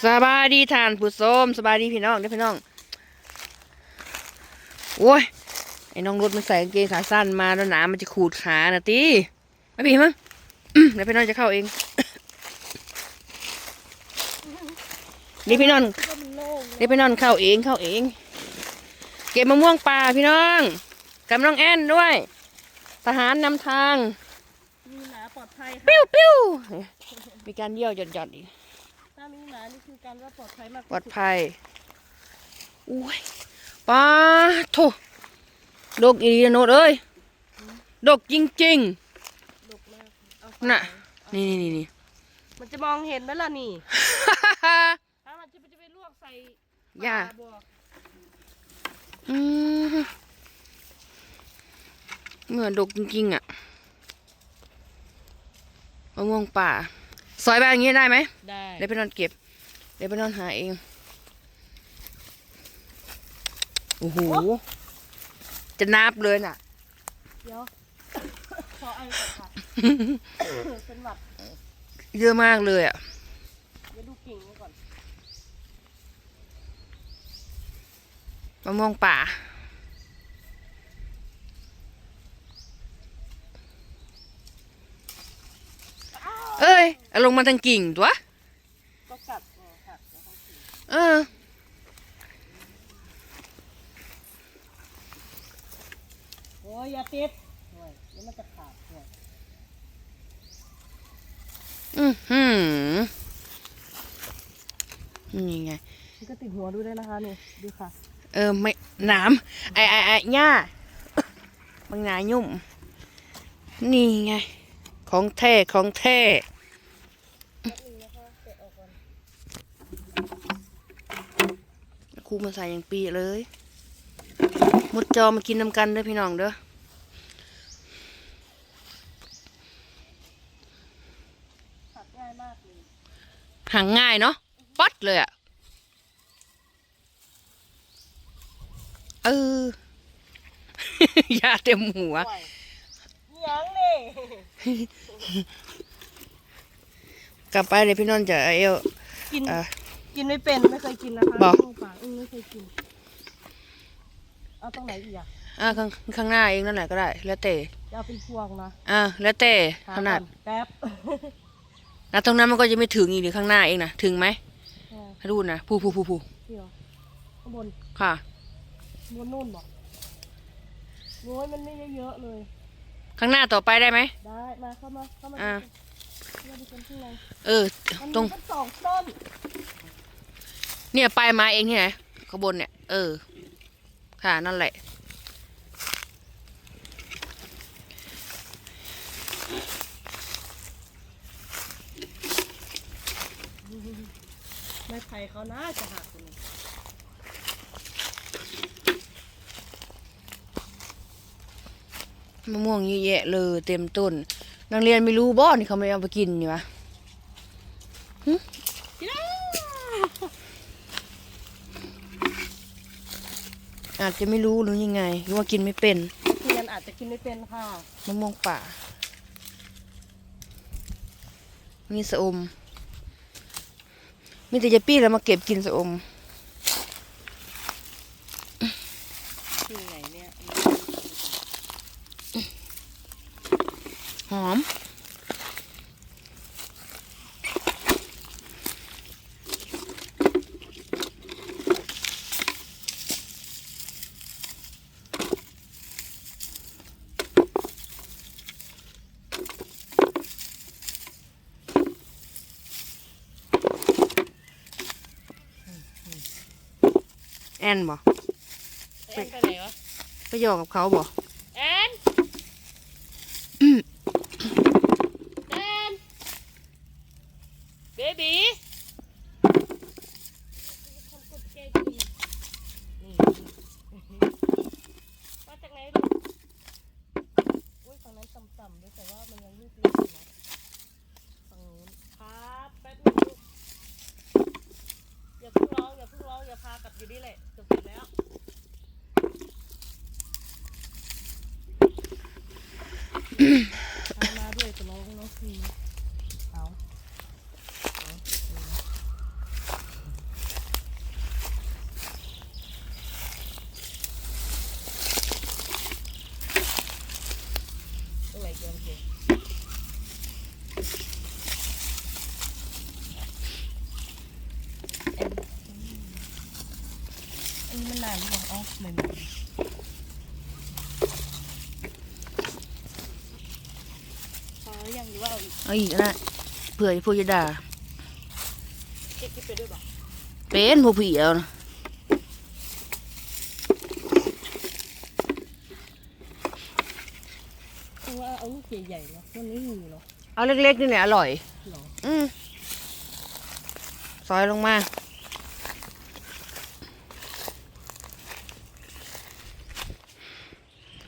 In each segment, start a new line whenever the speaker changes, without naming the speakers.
สบายดีทานผู้ชมสบายดีพี่น้องเด้อพี่น้องโอ้ยไอ้น้องรถมันใส่กางเกงขาสั้นมาแล้วหนามันจะขูดขาน่ะตีไม่พี่มั้งอื้อเดี๋ยวพี่น้องจะเข้าเองนี่พี่น้อง
ก็มันโล่ง
นี่พี่น้องเข้าเองเข้าเอง เก็บมะม่วงป่าพี่น้องกับน้องแอนด้วย ทหารนำทาง
มีหมาปลอดภัยค่ะ
ปิ้วปิ้วมีการเยี่ยวหยดหยดๆอีก
ถ้ามีหมานี่คือการว่าปลอดภัยมาก
ปลอดภัยอุ้ยป้าโถดกอีรีโนดเอ้ยดกจริง
ดกมากเอา
ๆน่ะ นี่นี่นี่
มันจะมองเห็นไหมล่ะนี่ถ้ามันจะไปจะไปลวกใส่
ย่า
ปลบัว
อืมเหมือนดกจริงๆอะมะม่วงป่า ซอยแบบอย่างนี้ได้ไหม
ได้
เดี๋ยวไปนอนเก็บ เดี๋ยวไปนอนหาเอง โอ้โห จะนับเลยน่ะ
เดี๋ยวขอไอ้ก่อนค่ะเป็นหวัด
เยอะมากเลยอะ
เดี๋ยวดูกิ่งไว้ก่อน
มะม่วงป่า เอ้ยเอาลงมาทางกิ่งตัว
ก็กัดเออกัดแล้วเขากิน
เออ
โอ้ยอย่าติดโอ้ยเดี๋ยวมันจะขาดโอ้ย
อือหือนี่ไง
มันก็ติดหัวดูได้นะคะนี่ดูค่ะ
เออไม่หนามไอไอไอหญ้าบางหนายุ่ม นี่ไง ของแท้ของแท้ ครูมาใส่อย่างปีเลยมดจอมากินน้ำกันเด้อพี่น้องเด้อ
ตัดง่ายมากเลย
หางง่ายเนาะปัดเลยอะเออยาเต็มหัว
โอ้ยยังนี่
กลับไปเลยพี่นนท์จะเอาเอว
กิน
เอ่อ
กินไม่เป็นไม่เคยกินนะคะ
บอก
ลูกป่าอืมไม่เคยกิน เอาตรงไหนอีกอะ
อ่าข้างข้างหน้าเองนั่นแหละก็ได้ แล้วแต่
จะเอาเป็นพวงนะ
อ่าแล้วแต่
ห
ขนาด
ก่อแป๊บ
นะตรงนั้นมันก็จะไม่ถึงอีกหรือข้างหน้าเองนะถึงไหม
เออ
ให้ดูนะผู้ผู้ผู้ผู้
เดี๋ยวข้างบน
ค่ะ
บนนู่นบอกโอ้ยมันไม่ได้เยอะเลย
ข้างหน้าต่อไปได้ไหม
ได้มาเข้ามาเข้ามา
อ่า
เราดูกันข้างใน
เออ
มัน
ตรง
มีตั้งสองต้น
เนี่ยปลายไม้เองที่ไหนข้างบนเนี่ย เออ ค่ะนั่นแหละ
ไม้ไผ่เขาน่าจะหักเลย
มะม่วงเยอะแยะเลยเต็มต้น นักเรียนไม่รู้บ่นี่เขาไม่เอาไปกินนี่วะ
พี่น้า
อาจจะไม่รู้หรือยังไงหรือว่ากินไม่เป็น
เรียนอาจจะกินไม่เป็นค่ะ
มะม่วงป่า มีสะอม มีแต่จะปี้แล้วมาเก็บกินสะอม
ที่ไหนเนี่ย
หอม แอนบ่
แอนไปไหนวะ
ไปหยอกกับเขาบ่
มาด้วยจะร้องเนาะพี่เอาอะไรกันเจ๊อันนี้มันนานหรอยัอ๋อไม่ไม่ เอาอีก
เอาอีกนะเผื่อผู้จะด่า
เก็บไปด้วยบ่
เป็นผู้ผีเอานะ
เพราะว่าเอาลูกใหญ่ๆเนาะมันไม่มีเนาะ
เอาเล็กๆนี่แหละอร่อย
หรอ
อืมซอยลงมา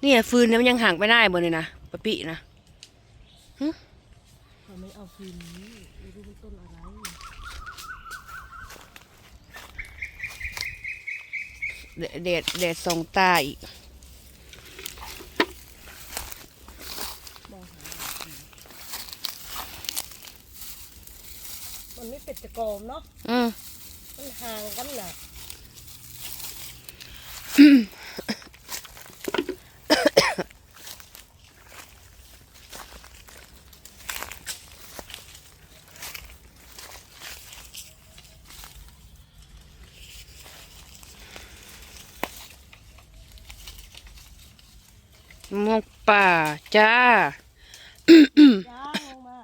เนี่ยฟืนเนี่ยมันยังห่างไปได้บ่เนี่ยนะปะปินะ
เรา ไม่เอาคืนนี้ไม่รู้เป็นต้นอะไร
เดเดดเดดสองตาอีก
มองหามันไม่เป็ดจะกอมเนาะ
อืม
มันห่างกันน่ะ
มะม่วงป่า จ้า
ย่างลงมา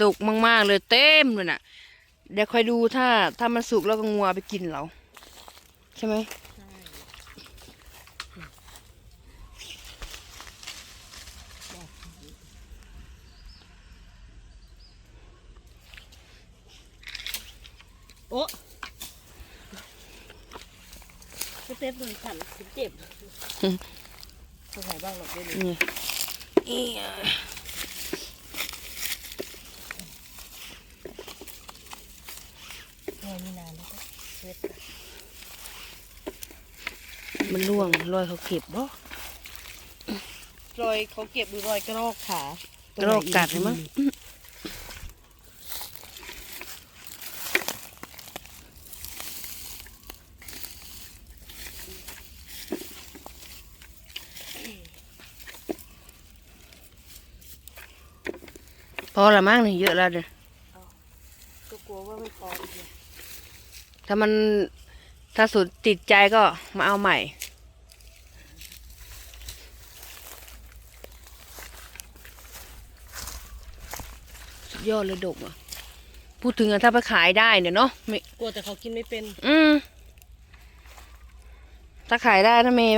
ดกมาก ๆ เลยเต็มเลยน่ะ เดี๋ยวคอยดูถ้า ถ้ามันสุกแล้วก็งัวไปกินเรา ใช่ไหม
ใช่โอ้ไม่ เต็มเลยขันเจ็บตรงไหนบ้างหรอกด้วย
นี่อี๋
งานมีนานแล้วก็เช็ด
มันล่วงรอยเขาเก็บบ่
รอยเขาเก็บดูรอยกระรอกขาก
ระรอกกัดเลยมั้ง พอละมั้งนี่เยอะแล้วเด้อ
ก็กลัวว่าไม่พออีกเนี่ย
ถ้ามันถ้าสุดติดใจก็มาเอาใหม่ สุดยอดเลยดกอะ พูดถึงอะถ้าไปขายได้เนี่ยเนาะไม่
กลัวแต่เขากินไม่เป็น
อืม ถ้าขายได้นะเมย์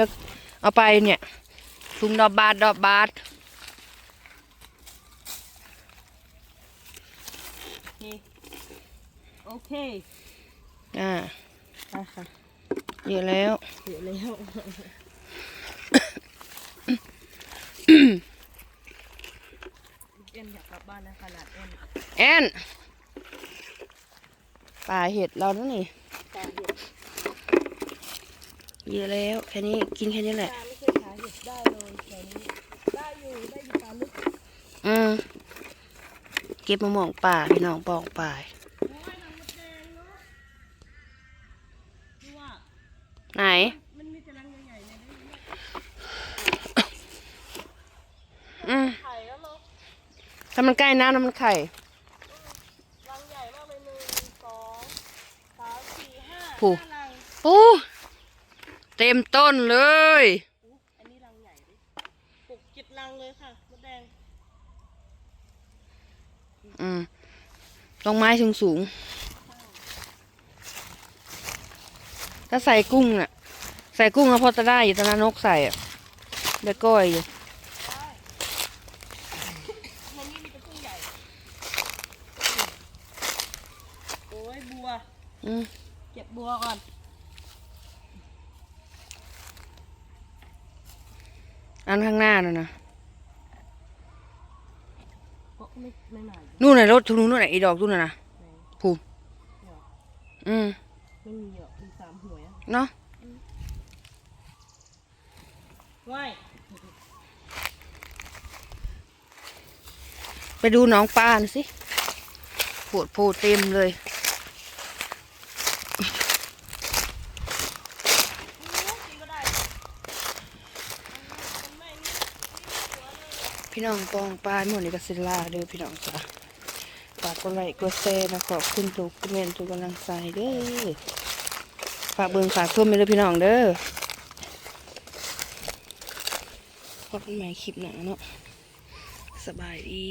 เอาไปเนี่ยถุงดอกบาทดอกบาท
นี่โอเค
อ่า
ไปค่ะ
เยอะแล้ว
เสียแล้วเอ็นอยากกลับบ้านนะขนาดเอ็น
แอนป่าเห็ดเรานั่นนี่
ตาเห็ด
เยอะแล้วแค่นี้กินแค่นี้แหละ
ตาไม่เคยหาเห็ดได้เลยแถวนี้ได้อยู่ได้อยู่ตามลึก
อืม เก็บมะม่วงป่าพี่น้องปองป่าย
โอ้ยน้ำมันแดงเนาะดูว่า
ไหน
มันมีแต่รังใหญ่ๆเนี่ยได้ยินไหม
อืม
ไข่แล้วเนาะ
ถ้ามันใกล้น้ำน้ำมันไข่
รังใหญ่มากเลยหนึ่งสองสามสี่ห้า
ผู
ห้ารัง
โอ้เต็มต้นเลย
อู้อันนี้รังใหญ่ดิปลูกเจ็ดรังเลยค่ะมดแดง
อืมต้องไม้สูงสูงๆถ้าใส่กุ้งน่ะ ใส่กุ้งแล้วพอจะได้อยู่ตอนนั้นนกใส่อะได้ก้อยอยู่
ได้มันนี่มีแต่กุ้งใหญ่โอ้ยบัว
อืม
เก็บบัวก่อน
อันข้างหน้าน่ะนะ
เพราะ ไม่ไม่หนาอยู่
นู่นน่ะรถทุนนู่นน่ะไอ้ดอกนู่นน่ะนะ
ไหน
ภูมิ
เหรอ
อืม
ไม่มีหรอกมีสามหัวอะ
เนาะ
ว่าย
ไปดูน้องป้าหน่อยสิปวดโพเต็มเลย พี่น้องปองปลาหมดในกระสิลาเด้อพี่น้องจ้ะฝากกดไลค์กดแชร์นะขอบคุณทุกคเมนต์ทุกกำลังใจเด้อฝากเบิ่งฝากเพิ่มไปเลยพี่น้องเด้อพบกันใหม่คลิปหน้าเนาะสบายดี